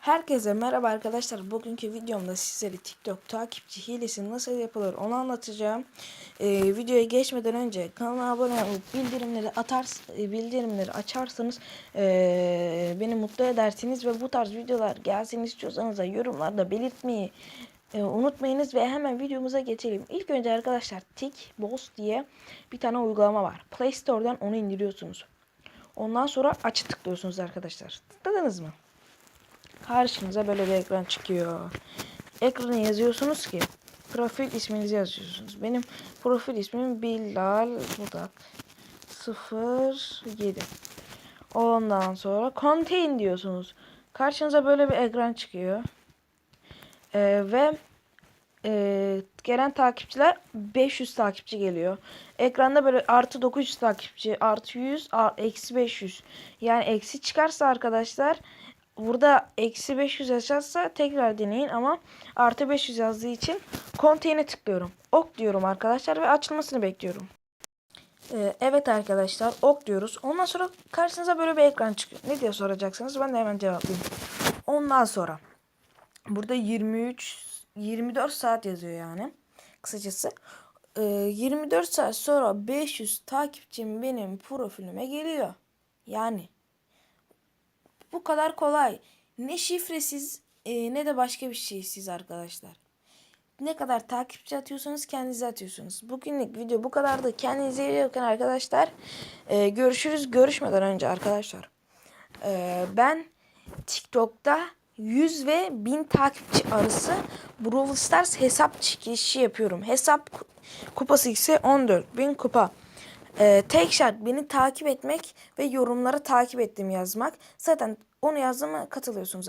Herkese merhaba arkadaşlar. Bugünkü videomda sizlere TikTok takipçi hilesi nasıl yapılır onu anlatacağım. Ee, videoya geçmeden önce kanala abone olup bildirimleri atar e, bildirimleri açarsanız ee, beni mutlu edersiniz ve bu tarz videolar gelsin istiyorsanız da yorumlarda belirtmeyi e, unutmayınız ve hemen videomuza geçelim. İlk önce arkadaşlar Tik Boss diye bir tane uygulama var. Play Store'dan onu indiriyorsunuz. Ondan sonra açı tıklıyorsunuz arkadaşlar. Tıkladınız mı? Karşınıza böyle bir ekran çıkıyor. Ekrana yazıyorsunuz ki profil isminizi yazıyorsunuz. Benim profil ismim Bilal Budak 07. Ondan sonra contain diyorsunuz. Karşınıza böyle bir ekran çıkıyor. Ee, ve e, gelen takipçiler 500 takipçi geliyor. Ekranda böyle artı 900 takipçi, artı 100, ar- eksi 500. Yani eksi çıkarsa arkadaşlar burada eksi 500 yazarsa tekrar deneyin ama artı 500 yazdığı için konteyn'e tıklıyorum. Ok diyorum arkadaşlar ve açılmasını bekliyorum. Ee, evet arkadaşlar ok diyoruz. Ondan sonra karşınıza böyle bir ekran çıkıyor. Ne diye soracaksınız ben de hemen cevaplayayım. Ondan sonra burada 23 24 saat yazıyor yani kısacası. Ee, 24 saat sonra 500 takipçim benim profilime geliyor. Yani bu kadar kolay. Ne şifresiz e, ne de başka bir şeysiz arkadaşlar. Ne kadar takipçi atıyorsanız kendinize atıyorsunuz. Bugünlük video bu kadardı. Kendinize iyi bakın arkadaşlar. E, görüşürüz. Görüşmeden önce arkadaşlar. E, ben TikTok'ta 100 ve 1000 takipçi arası Brawl Stars hesap çekişi yapıyorum. Hesap ku- kupası ise 14.000 kupa. Ee, tek şart beni takip etmek ve yorumlara takip ettim yazmak. Zaten onu yazdığıma katılıyorsunuz arkadaşlar.